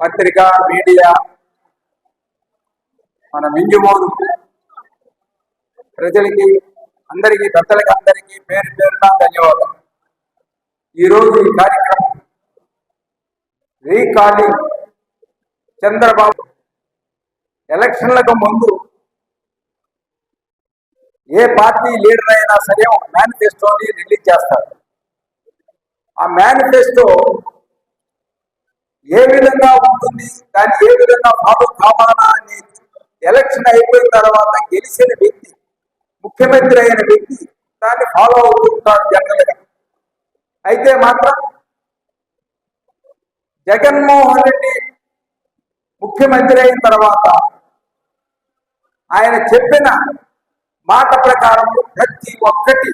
పత్రిక మీడియా మన మింజుమోదు ప్రజలకి అందరికీ పెద్దలకి అందరికీ పేరు పేరున ధన్యవాదాలు. ఈరోజు ఈ కార్యక్రమం రీకాలింగ్ చంద్రబాబు ఎలక్షన్లకు ముందు ఏ పార్టీ లీడర్ అయినా సరే ఒక మేనిఫెస్టోని రిలీజ్ చేస్తారు. ఆ మేనిఫెస్టో ఏ విధంగా ఉంటుంది? దాన్ని ఏ విధంగా ఫాలో కావాలా అనేది ఎలక్షన్ అయిపోయిన తర్వాత గెలిచిన వ్యక్తి ముఖ్యమంత్రి అయిన వ్యక్తి దాన్ని ఫాలో అవుతుంటారు జనరల్గా అయితే మాత్రం జగన్మోహన్ రెడ్డి ముఖ్యమంత్రి అయిన తర్వాత ఆయన చెప్పిన మాట ప్రకారం ప్రతి ఒక్కటి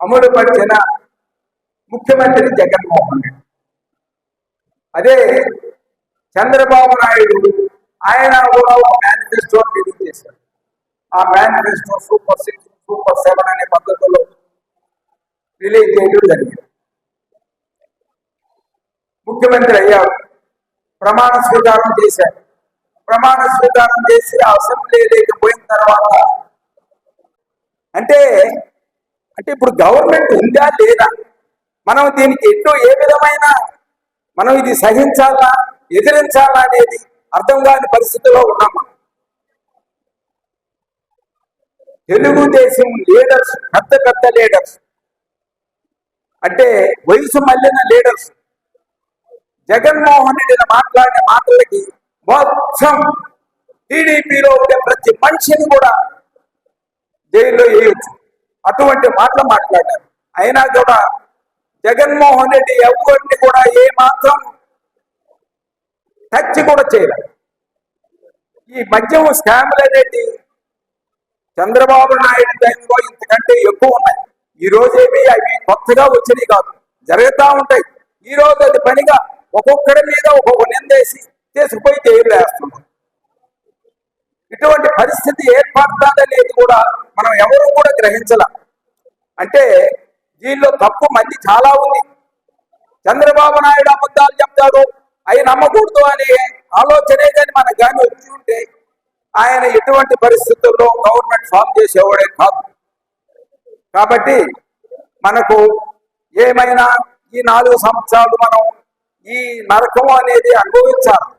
అమలు పరిచిన ముఖ్యమంత్రి జగన్మోహన్ రెడ్డి. అదే చంద్రబాబు నాయుడు ఆయన కూడా ఒక మేనిఫెస్టో రిలీజ్ చేశారు. ఆ manifesto super six super seven అనే పద్ధతిలో రిలీజ్ చేయడం జరిగింది. ముఖ్యమంత్రి అయ్యారు. ప్రమాణ స్వీకారం చేశారు. ప్రమాణ స్వీకారం చేసి ఆ అసెంబ్లీ లేకపోయిన తర్వాత అంటే అంటే ఇప్పుడు గవర్నమెంట్ ఉందా లేదా? మనం దీనికి ఎన్నో ఏ విధమైన మనం ఇది సహించాలా ఎదిరించాలా అనేది అర్థం కాని పరిస్థితిలో ఉన్నాం మనం. తెలుగుదేశం లీడర్స్ పెద్ద పెద్ద లీడర్స్. అంటే వయసు మళ్ళిన లీడర్స్. జగన్మోహన్ రెడ్డి మాట్లాడిన మాటలకి మొత్తం టీడీపీలో ఉండే ప్రతి మనిషిని కూడా జైల్లో వేయొచ్చు. అటువంటి మాటలు మాట్లాడారు. అయినా కూడా జగన్మోహన్ రెడ్డి ఎవరిని కూడా ఏ మాత్రం టచ్ కూడా చేయలేదు ఈ మద్యం స్కామ్లు అనేది చంద్రబాబు నాయుడు టైంలో ఇంతకంటే ఎక్కువ ఉన్నాయి. ఈ రోజేమి అవి కొత్తగా వచ్చినాయి కాదు. జరుగుతూ ఉంటాయి. ఈ రోజు అది పనిగా ఒక్కొక్కడి మీద ఒక్కొక్క నిందేసి చేసుకుపోయి జైలు వేస్తున్నాం ఇటువంటి పరిస్థితి ఏర్పడుతుందనేది కూడా మనం ఎవరు కూడా గ్రహించాల. అంటే దీనిలో తప్పు మంది చాలా ఉంది. చంద్రబాబు నాయుడు అబద్ధాలు చెప్తాడు. అవి నమ్మకూడదు అనే ఆలోచనే కానీ మనకు కానీ వచ్చి ఉంటే ఆయన ఎటువంటి పరిస్థితుల్లో గవర్నమెంట్ ఫామ్ చేసేవాడే కాదు. కాబట్టి మనకు ఏమైనా ఈ నాలుగు సంవత్సరాలు మనం ఈ నరకం అనేది అనుభవించాలి.